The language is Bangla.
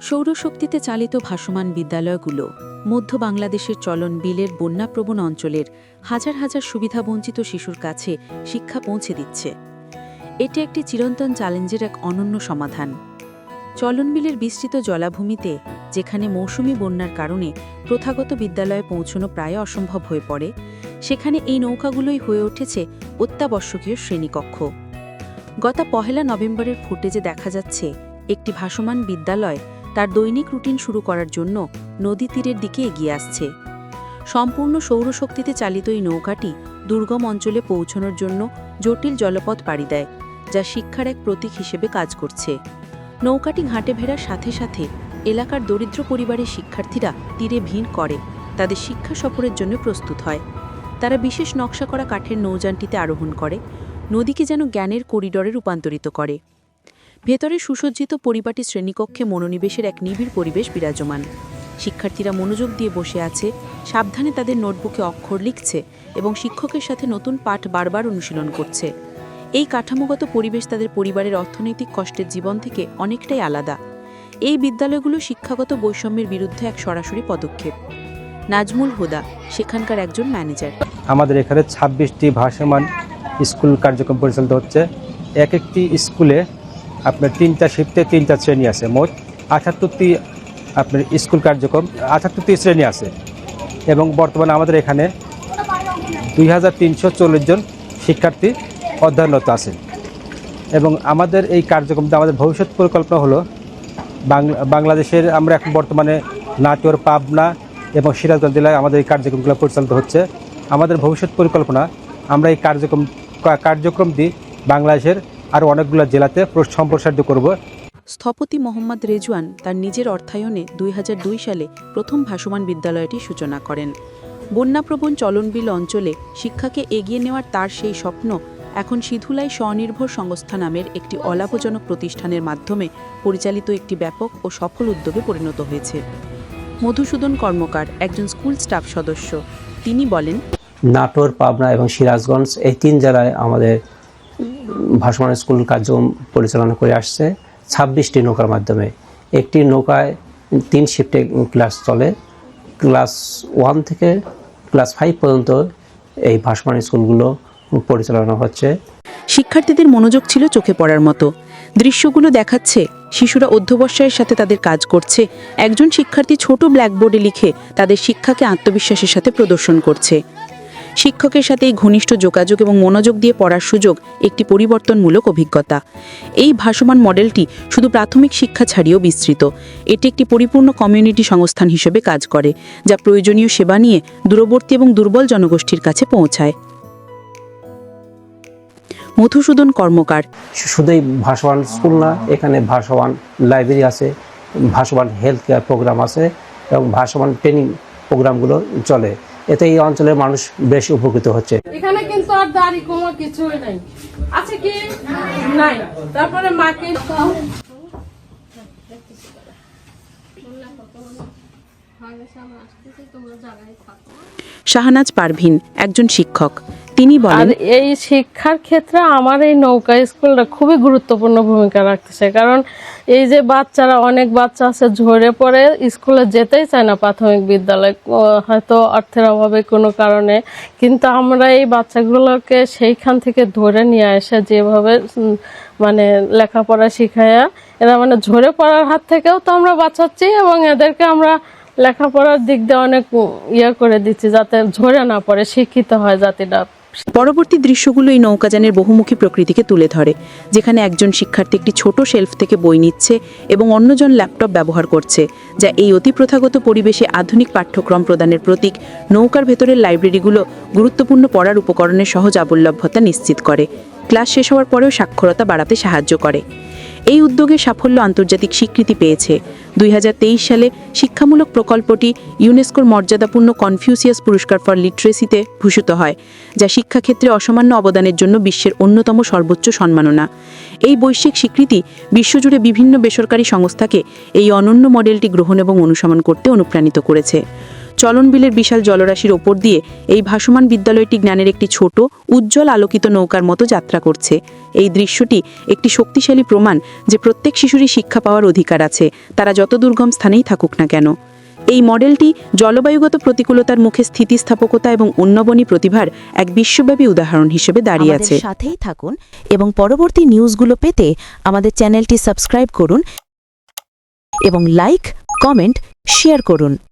সৌরশক্তিতে চালিত ভাসমান বিদ্যালয়গুলো মধ্য বাংলাদেশের চলন বিলের বন্যাপ্রবণ অঞ্চলের হাজার হাজার সুবিধাবঞ্চিত শিশুর কাছে শিক্ষা পৌঁছে দিচ্ছে। এটি একটি চিরন্তন চ্যালেঞ্জের এক অনন্য সমাধান। চলন বিলের বিস্তৃত জলাভূমিতে, যেখানে মৌসুমি বন্যার কারণে প্রথাগত বিদ্যালয়ে পৌঁছনো প্রায় অসম্ভব হয়ে পড়ে, সেখানে এই নৌকাগুলোই হয়ে উঠেছে অত্যাবশ্যকীয় শ্রেণীকক্ষ। গত পহেলা নভেম্বরের ফুটেজে দেখা যাচ্ছে একটি ভাসমান বিদ্যালয় তার দৈনিক রুটিন শুরু করার জন্য নদী তীরের দিকে এগিয়ে আসছে। সম্পূর্ণ সৌরশক্তিতে চালিত এই নৌকাটি দুর্গম অঞ্চলে পৌঁছানোর জন্য জটিল জলপথ পাড়ি দেয়, যা শিক্ষার এক প্রতীক হিসেবে কাজ করছে। নৌকাটি ঘাটে ভেড়ার সাথে সাথে এলাকার দরিদ্র পরিবারের শিক্ষার্থীরা তীরে ভিড় করে, তাদের শিক্ষা সফরের জন্য প্রস্তুত হয়। তারা বিশেষ নকশা করা কাঠের নৌযানটিতে আরোহণ করে, নদীকে যেন জ্ঞানের করিডরে রূপান্তরিত করে। ভেতরে সুসজ্জিত পরিপাটি শ্রেণীকক্ষে মনোনিবেশের এক নিবিড় পরিবেশ বিরাজমান। শিক্ষার্থীরা মনোযোগ দিয়ে বসে আছে, সাবধানে তাদের নোটবুকে অক্ষর লিখছে এবং শিক্ষকের সাথে নতুন পাঠ বারবার অনুশীলন করছে। এই কাঠামোগত পরিবেশ তাদের পরিবারের অর্থনৈতিক কষ্টের জীবন থেকে অনেকটাই আলাদা। এই বিদ্যালয়গুলো শিক্ষাগত বৈষম্যের বিরুদ্ধে এক সরাসরি পদক্ষেপ। নাজমুল হুদা, সেখানকার একজন ম্যানেজার। আমাদের এখানে ছাব্বিশটি ভাসমান স্কুল কার্যক্রম পরিচালিত হচ্ছে। এক একটি স্কুলে আপনার তিনটা শিফটে তিনটা শ্রেণি আছে, মোট আঠাত্তরটি আপনার স্কুল কার্যক্রম, আঠাত্তরটি শ্রেণি আছে। এবং বর্তমানে আমাদের এখানে দুই হাজার তিনশো চল্লিশ জন শিক্ষার্থী অধ্যয়নরত আছে। এবং আমাদের এই কার্যক্রমটা, আমাদের ভবিষ্যৎ পরিকল্পনা হলো বাংলা, বাংলাদেশের আমরা এখন বর্তমানে নাটোর, পাবনা এবং সিরাজগঞ্জ জেলায় আমাদের এই কার্যক্রমগুলো পরিচালিত হচ্ছে। আমাদের ভবিষ্যৎ পরিকল্পনা, আমরা এই কার্যক্রম কার্যক্রমটি বাংলাদেশের আরও অনেকগুলো জেলাতে প্র- সম্প্রসারিত করব। স্থপতি মোহাম্মদ রেজওয়ান তার নিজের অর্থায়নে দুই হাজার দুই সালে প্রথম ভাসমান বিদ্যালয়টি সূচনা করেন। বন্যাপ্রবণ চলনবিল অঞ্চলে শিক্ষাকে এগিয়ে নেওয়ার তার সেই স্বপ্ন এখন সিধুলাই স্বনির্ভর সংস্থা নামের একটি অলাভজনক প্রতিষ্ঠানের মাধ্যমে পরিচালিত একটি ব্যাপক ও সফল উদ্যোগে পরিণত হয়েছে। মধুসূদন কর্মকার একজন স্কুল স্টাফ সদস্য। তিনি বলেন নাটোর পাবনা এবং সিরাজগঞ্জ এই তিন জেলায় আমাদের ভাসমান স্কুল কার্যক্রম পরিচালনা করে আসছে। ছাব্বিশটি নৌকার মাধ্যমে। একটি নৌকায় তিন শিফটে ক্লাস চলে। ক্লাস ওয়ান থেকে ক্লাস ফাইভ পর্যন্ত এই ভাসমান স্কুলগুলো পরিচালনা হচ্ছে। শিক্ষার্থীদের মনোযোগ ছিল চোখে পড়ার মতো। দৃশ্যগুলো দেখাচ্ছে, শিশুরা অধ্যবসায়ের সাথে তাদের কাজ করছে। একজন শিক্ষার্থী ছোট ব্ল্যাকবোর্ডে লিখে তাদের শিক্ষাকে আত্মবিশ্বাসের সাথে প্রদর্শন করছে। শিক্ষকের সাথে এই ঘনিষ্ঠ যোগাযোগ এবং মনোযোগ দিয়ে পড়ার সুযোগ একটি পরিবর্তনমূলক অভিজ্ঞতা। এই ভাসমান মডেলটি শুধু প্রাথমিক শিক্ষা ছাড়িয়েও বিস্তৃত। এটি একটি পরিপূর্ণ কমিউনিটি সংস্থান হিসেবে কাজ করে, যা প্রয়োজনীয় সেবা নিয়ে দূরবর্তী এবং দুর্বল জনগোষ্ঠীর কাছে পৌঁছায়। মধুসূদন কর্মকার। শুধুই ভাসমান স্কুল না, এখানে ভাসমান লাইব্রেরি আছে, ভাসমান হেলথ কেয়ার প্রোগ্রাম আছে এবং ভাসমান ট্রেনিং প্রোগ্রামগুলো চলে। এতে এই অঞ্চলের মানুষ বেশ উপকৃত হচ্ছে। এখানে কিন্তু আর দাড়ি কমা কিছুই নাই। আছে কি? নাই। তারপরে মাকে শাহনাজ পারভিন একজন শিক্ষক। তিনি আর বলেন এই শিক্ষার ক্ষেত্রে আমার এই নৌকা স্কুলটা খুবই গুরুত্বপূর্ণ ভূমিকা রাখতেছে। কারণ এই যে বাচ্চারা অনেক বাচ্চা আছে ঝরে পড়ে স্কুলে যেতেই চায় না প্রাথমিক বিদ্যালয়। হয়তো অর্থের অভাবে কোনো কারণে। কিন্তু আমরা এই বাচ্চাগুলোকে সেইখান থেকে ধরে নিয়ে এসে যেভাবে মানে লেখাপড়া শিখাইয়া এরা মানে ঝরে পড়ার হাত থেকেও তো আমরা বাঁচাচ্ছি এবং এদেরকে আমরা লেখাপড়ার দিক দিয়ে অনেক ইয়ে করে দিচ্ছি যাতে ঝরে না পড়ে, শিক্ষিত হয় জাতিটা। পরবর্তী দৃশ্যগুলো এই নৌকাযানের বহুমুখী প্রকৃতিকে তুলে ধরে, যেখানে একজন শিক্ষার্থী একটি ছোট শেলফ থেকে বই নিচ্ছে এবং অন্যজন ল্যাপটপ ব্যবহার করছে, যা এই অতি প্রথাগত পরিবেশে আধুনিক পাঠ্যক্রম প্রদানের প্রতীক। নৌকার ভেতরের লাইব্রেরিগুলো গুরুত্বপূর্ণ পড়ার উপকরণের সহজ আবল্লভ্যতা নিশ্চিত করে। ক্লাস শেষ হওয়ার পরেও সাক্ষরতা বাড়াতে সাহায্য করে। এই উদ্যোগের সাফল্য আন্তর্জাতিক স্বীকৃতি পেয়েছে। দুই হাজার তেইশ সালে শিক্ষামূলক প্রকল্পটি ইউনেস্কোর মর্যাদাপূর্ণ কনফিউসিয়াস পুরস্কার ফর লিটারেসিতে ভূষিত হয়, যা শিক্ষাক্ষেত্রে অসামান্য অবদানের জন্য বিশ্বের অন্যতম সর্বোচ্চ সম্মাননা। এই বৈশ্বিক স্বীকৃতি বিশ্বজুড়ে বিভিন্ন বেসরকারি সংস্থাকে এই অনন্য মডেলটি গ্রহণ এবং অনুসরণ করতে অনুপ্রাণিত করেছে। চলন বিলের বিশাল জলরাশির ওপর দিয়ে এই ভাসমান বিদ্যালয়টি জ্ঞানের একটি ছোট উজ্জ্বল আলোকিত নৌকার মতো যাত্রা করছে। এই দৃশ্যটি একটি শক্তিশালী প্রমাণ যে প্রত্যেক শিশুরই শিক্ষা পাওয়ার অধিকার আছে তারা যত দুর্গম স্থানেই থাকুক না কেন। এই মডেলটি জলবায়ুগত প্রতিকূলতার মুখে স্থিতিস্থাপকতা এবং উন্নবনী প্রতিভার এক বিশ্বব্যাপী উদাহরণ হিসেবে দাঁড়িয়ে আছে। সাথেই থাকুন এবং পরবর্তী নিউজগুলো পেতে আমাদের চ্যানেলটি সাবস্ক্রাইব করুন এবং লাইক কমেন্ট শেয়ার করুন।